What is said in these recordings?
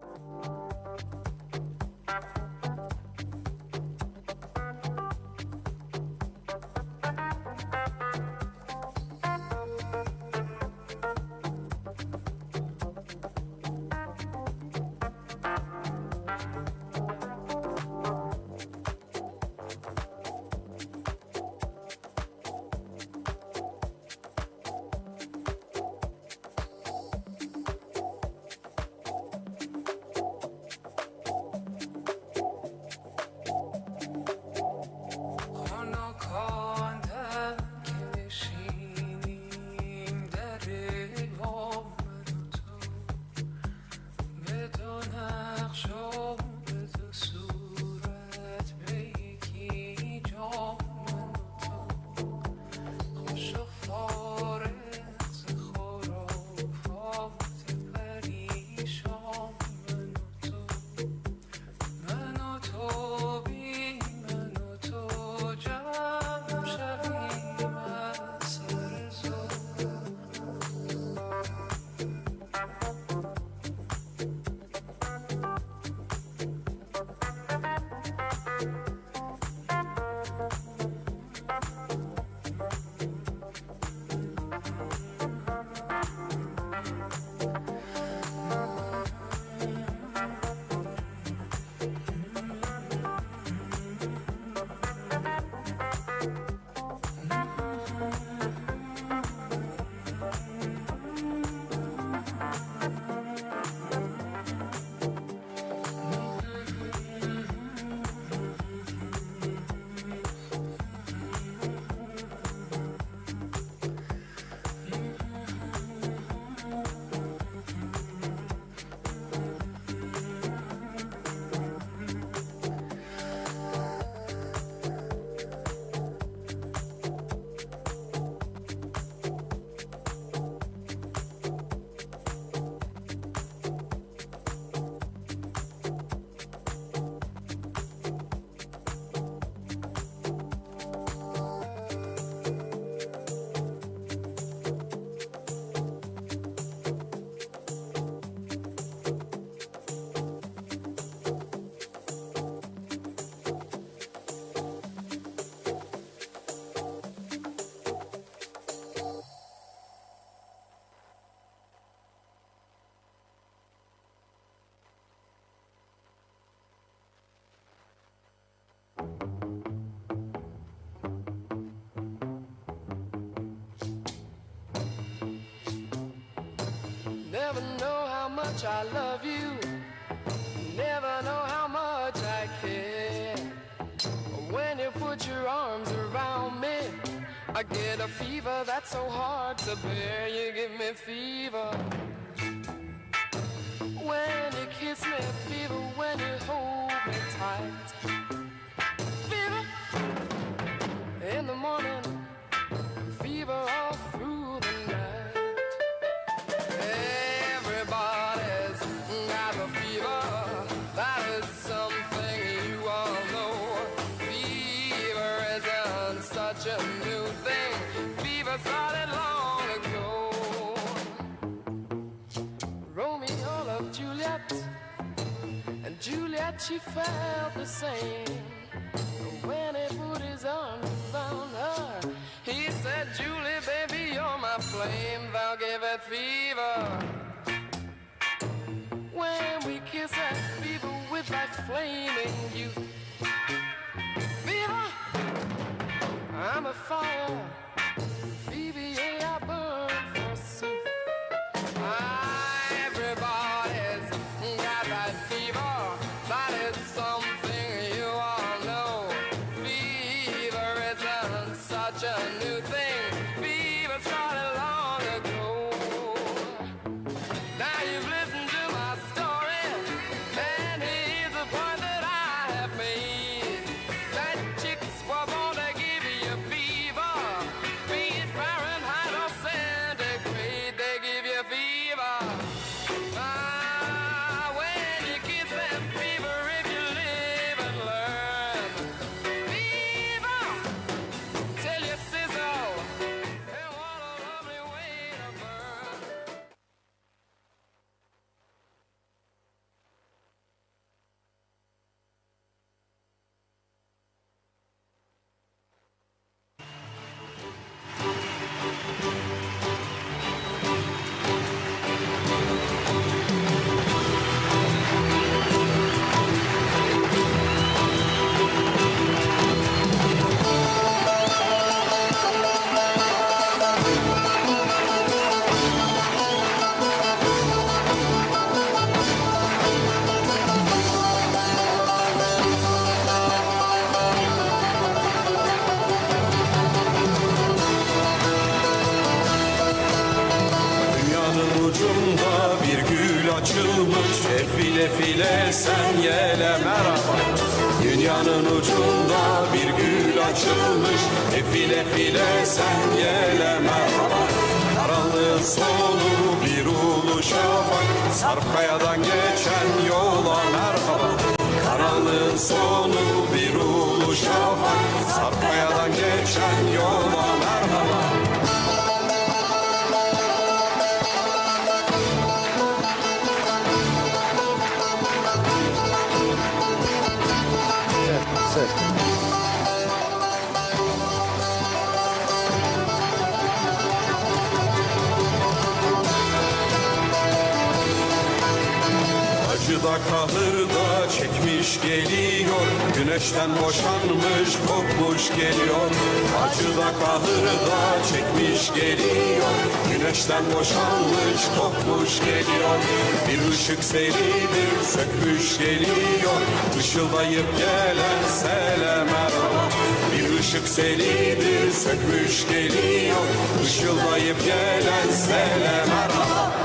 Bye. Much I love you. Never know how much I care. When you put your arms around me, I get a fever that's so hard to bear. You give me fever. When you kiss me, fever. When you hold me tight, she felt the same. When he put his arms around her, he said, Julie, baby, you're my flame, thou it fever. When we kiss that fever with that flaming youth. Fever, I'm a fire. Sarpkayadan geçen yola merhaba Karanlığın sonu bir ulu şafak Sarpkayadan geçen yola Acıda kahırda çekmiş geliyor. Güneşten boşanmış kopmuş geliyor. Acıda kahırda çekmiş geliyor. Güneşten boşanmış kopmuş geliyor. Bir ışık seridir sökmüş geliyor. Işıldayıp gelen sele merhaba Bir ışık seridir sökmüş geliyor. Işıldayıp gelen sele merhaba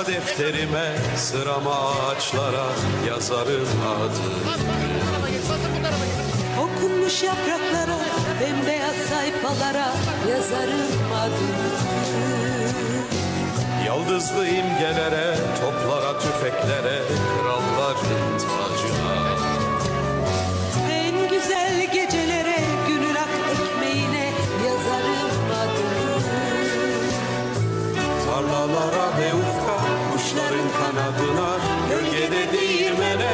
Okulda defterime sırama ağaçlara yazarım adı Okunmuş yapraklara, bembeyaz sayfalara yazarım adını. Yıldızlı imgelere, toplara, tüfeklere, kralların tacına En güzel gecelere, gönül ak ekmeğine yazarım adını. Tarlalara ve kuşların kanadına Gölgede değirmene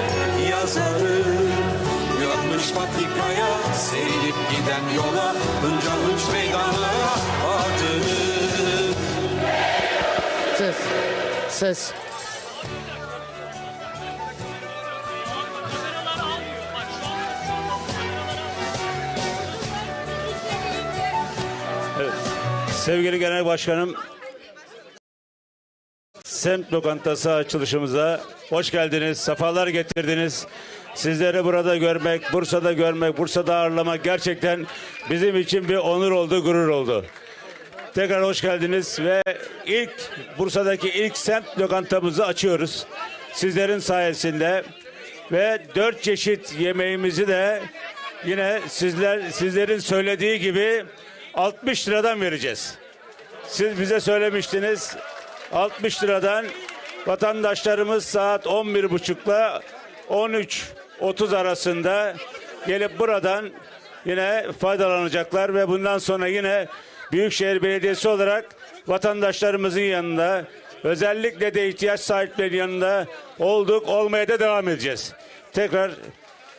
yazarım Yanmış patikaya, seyirip giden yola Hınca hınç meydanlara adını Ses. Ses. Sevgili Genel Başkanım, semt lokantası açılışımıza hoş geldiniz, sefalar getirdiniz. Sizleri burada görmek, Bursa'da görmek, Bursa'da ağırlamak gerçekten bizim için bir onur oldu, gurur oldu. Tekrar hoş geldiniz ve ilk Bursa'daki ilk semt lokantamızı açıyoruz. Sizlerin sayesinde ve dört çeşit yemeğimizi de yine sizler sizlerin söylediği gibi 60 liradan vereceğiz. Siz bize söylemiştiniz 60 liradan vatandaşlarımız saat 11.30'la 13.30 arasında gelip buradan yine faydalanacaklar ve bundan sonra yine Büyükşehir Belediyesi olarak vatandaşlarımızın yanında özellikle de ihtiyaç sahiplerinin yanında olduk olmaya da devam edeceğiz. Tekrar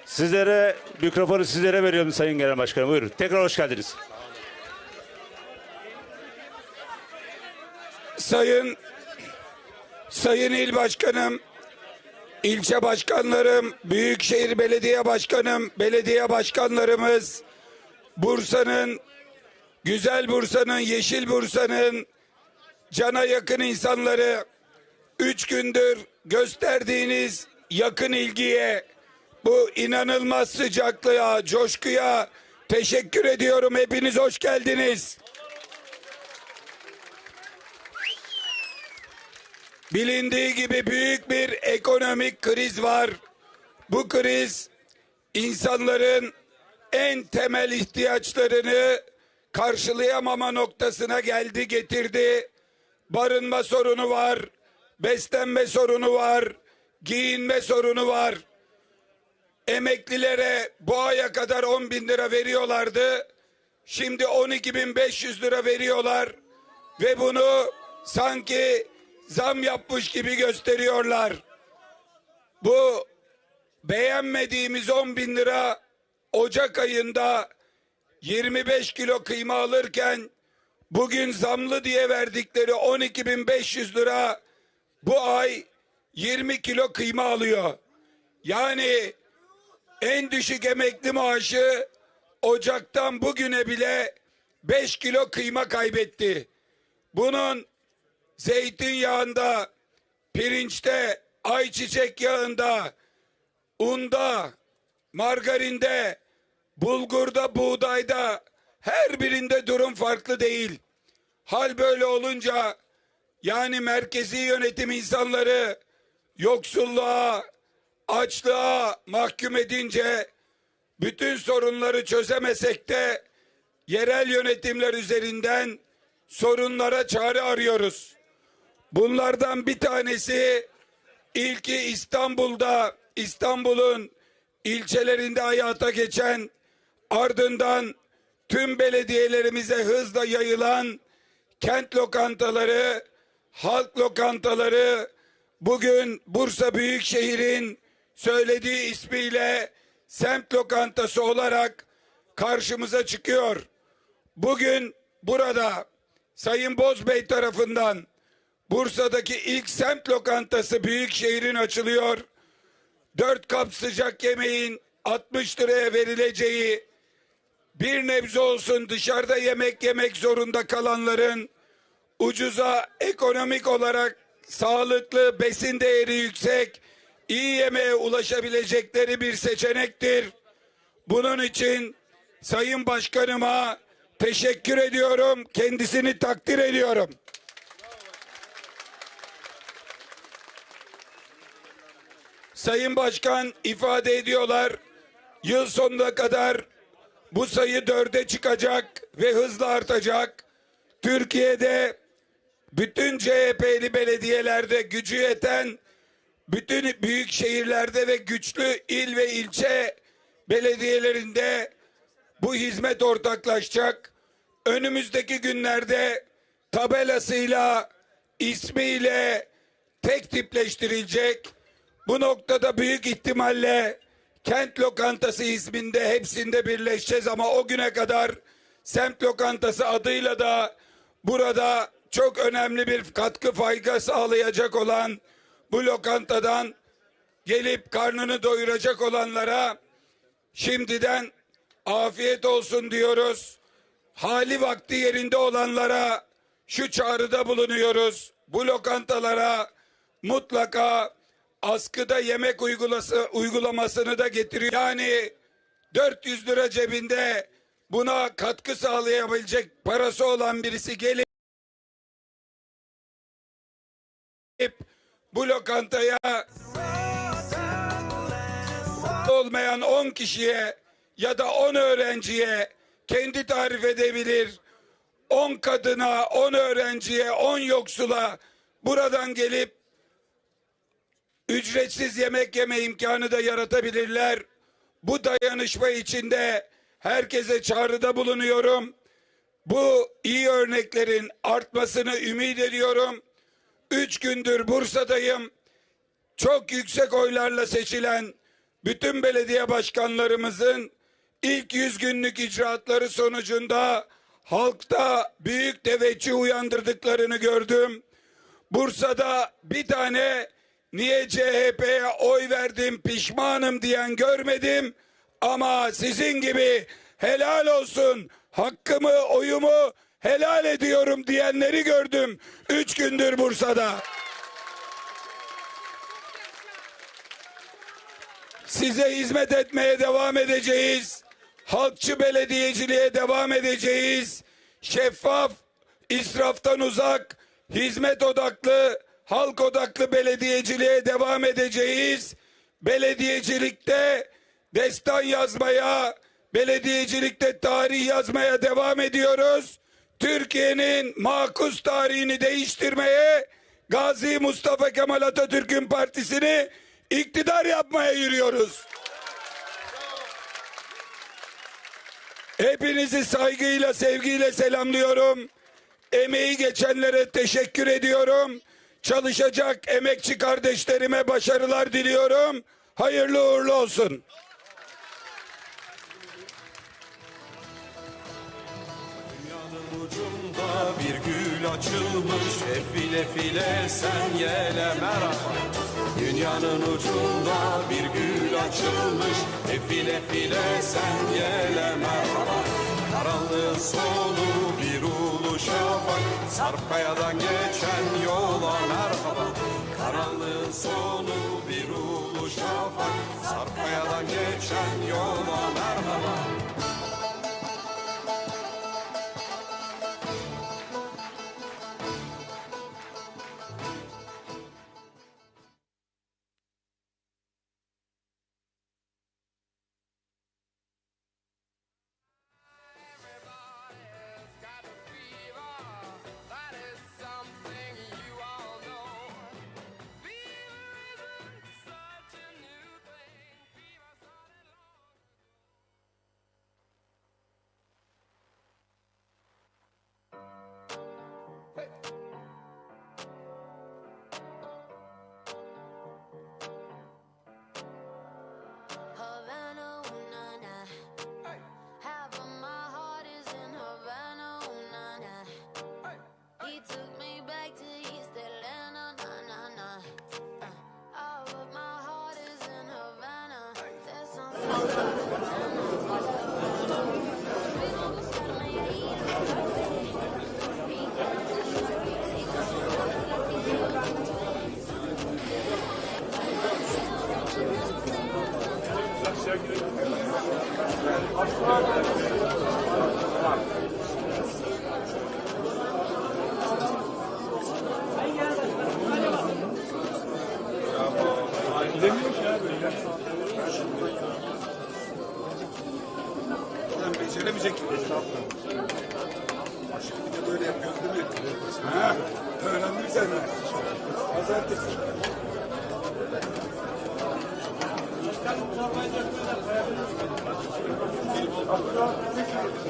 sizlere mikrofonu sizlere veriyorum Sayın Genel Başkanım. Buyurun. Tekrar hoş geldiniz. Sayın Sayın İl Başkanım, ilçe başkanlarım, Büyükşehir Belediye Başkanım, belediye başkanlarımız, Bursa'nın, güzel Bursa'nın, yeşil Bursa'nın cana yakın insanları, üç gündür gösterdiğiniz yakın ilgiye, bu inanılmaz sıcaklığa, coşkuya teşekkür ediyorum. Hepiniz hoş geldiniz. Bilindiği gibi büyük bir ekonomik kriz var. Bu kriz insanların en temel ihtiyaçlarını karşılayamama noktasına geldi getirdi. Barınma sorunu var, beslenme sorunu var, giyinme sorunu var. Emeklilere bu aya kadar 10 bin lira veriyorlardı. Şimdi 12.500 lira veriyorlar ve bunu sanki zam yapmış gibi gösteriyorlar. Bu beğenmediğimiz 10 bin lira Ocak ayında 25 kilo kıyma alırken bugün zamlı diye verdikleri 12.500 lira bu ay 20 kilo kıyma alıyor. Yani en düşük emekli maaşı Ocak'tan bugüne bile 5 kilo kıyma kaybetti. Bunun zeytinyağında, pirinçte, ayçiçek yağında, unda, margarinde, bulgurda, buğdayda her birinde durum farklı değil. Hal böyle olunca yani merkezi yönetim insanları yoksulluğa, açlığa mahkum edince bütün sorunları çözemesek de yerel yönetimler üzerinden sorunlara çare arıyoruz. Bunlardan bir tanesi ilki İstanbul'da İstanbul'un ilçelerinde hayata geçen ardından tüm belediyelerimize hızla yayılan kent lokantaları halk lokantaları bugün Bursa Büyükşehir'in söylediği ismiyle semt lokantası olarak karşımıza çıkıyor. Bugün burada Sayın Bozbey tarafından Bursa'daki ilk semt lokantası Büyükşehir'in açılıyor. Dört kap sıcak yemeğin 60 liraya verileceği bir nebze olsun dışarıda yemek yemek zorunda kalanların ucuza ekonomik olarak sağlıklı besin değeri yüksek iyi yemeğe ulaşabilecekleri bir seçenektir. Bunun için Sayın Başkanıma teşekkür ediyorum. Kendisini takdir ediyorum. Sayın Başkan ifade ediyorlar. Yıl sonuna kadar bu sayı dörde çıkacak ve hızla artacak. Türkiye'de bütün CHP'li belediyelerde gücü yeten bütün büyük şehirlerde ve güçlü il ve ilçe belediyelerinde bu hizmet ortaklaşacak. Önümüzdeki günlerde tabelasıyla, ismiyle tek tipleştirilecek. Bu noktada büyük ihtimalle kent lokantası isminde hepsinde birleşeceğiz ama o güne kadar semt lokantası adıyla da burada çok önemli bir katkı fayda sağlayacak olan bu lokantadan gelip karnını doyuracak olanlara şimdiden afiyet olsun diyoruz. Hali vakti yerinde olanlara şu çağrıda bulunuyoruz. Bu lokantalara mutlaka askıda yemek uygulası, uygulamasını da getiriyor. Yani 400 lira cebinde buna katkı sağlayabilecek parası olan birisi gelip bu lokantaya olmayan 10 kişiye ya da 10 öğrenciye kendi tarif edebilir. 10 kadına, 10 öğrenciye, 10 yoksula buradan gelip ücretsiz yemek yeme imkanı da yaratabilirler. Bu dayanışma içinde herkese çağrıda bulunuyorum. Bu iyi örneklerin artmasını ümit ediyorum. Üç gündür Bursa'dayım. Çok yüksek oylarla seçilen bütün belediye başkanlarımızın ilk yüz günlük icraatları sonucunda halkta büyük teveccüh uyandırdıklarını gördüm. Bursa'da bir tane niye CHP'ye oy verdim pişmanım diyen görmedim. Ama sizin gibi helal olsun hakkımı oyumu helal ediyorum diyenleri gördüm. Üç gündür Bursa'da. Size hizmet etmeye devam edeceğiz. Halkçı belediyeciliğe devam edeceğiz. Şeffaf, israftan uzak, hizmet odaklı, halk odaklı belediyeciliğe devam edeceğiz. Belediyecilikte destan yazmaya, belediyecilikte tarih yazmaya devam ediyoruz. Türkiye'nin makus tarihini değiştirmeye Gazi Mustafa Kemal Atatürk'ün partisini iktidar yapmaya yürüyoruz. Hepinizi saygıyla, sevgiyle selamlıyorum. Emeği geçenlere teşekkür ediyorum. Çalışacak emekçi kardeşlerime başarılar diliyorum. Hayırlı uğurlu olsun. Bir gül açılmış Efile file sen yele merhaba Dünyanın ucunda bir gül açılmış Efile file sen yele merhaba Karanlığın sonu şafak Sarp kayadan geçen yola merhaba Karanlığın sonu bir ulu şafak Sarp kayadan geçen yola merhaba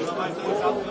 Obrigado.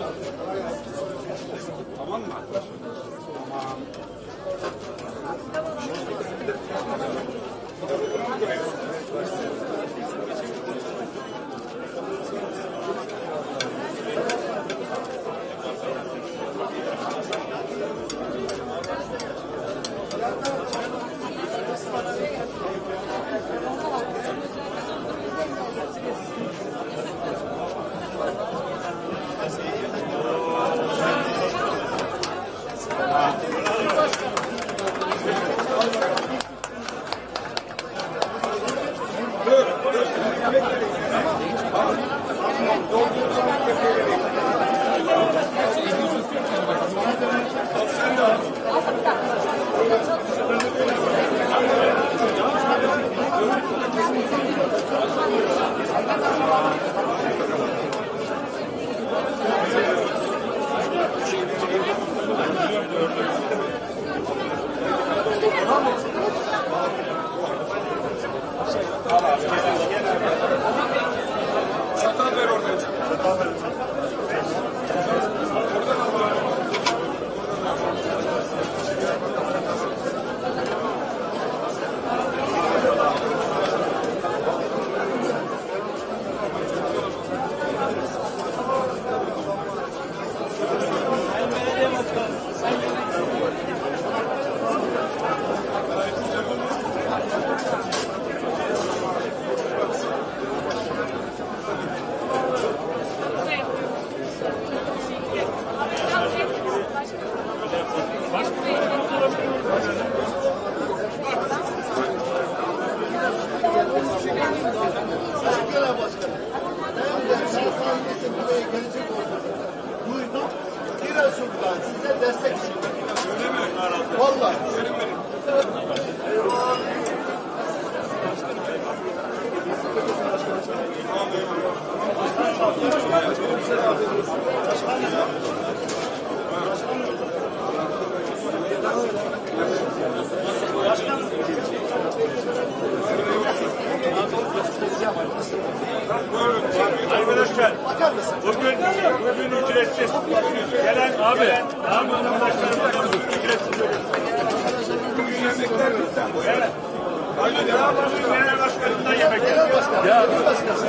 Bugün, bugün ücretsiz. Gelen abi, abi vatandaşlarımız ücretsiz. Yemekler bizden. Evet. Aynı devam ediyor. Genel başkanından yemek. Ya. Başkanı.